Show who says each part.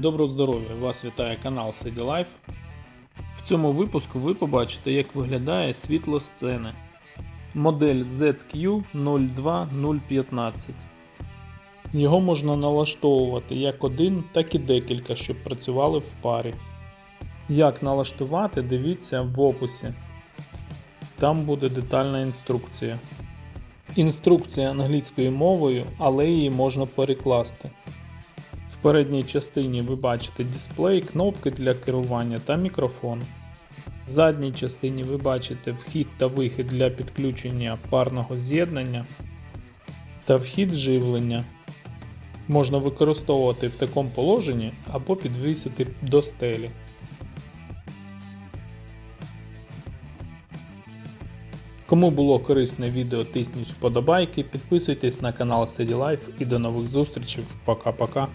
Speaker 1: Доброго здоров'я! Вас вітає канал CD Life. В цьому випуску ви побачите, як виглядає світло сцени. Модель ZQ02015. Його можна налаштовувати як один, так і декілька, щоб працювали в парі. Як налаштувати, дивіться в описі. Там буде детальна інструкція. Інструкція англійською мовою, але її можна перекласти. Передній частині ви бачите дисплей, кнопки для керування та мікрофон. В задній частині ви бачите вхід та вихід для підключення парного з'єднання та вхід живлення. Можна використовувати в такому положенні або підвісити до стелі. Кому було корисне відео, тисніть вподобайки, підписуйтесь на канал Life і до нових зустрічей. Пока-пока.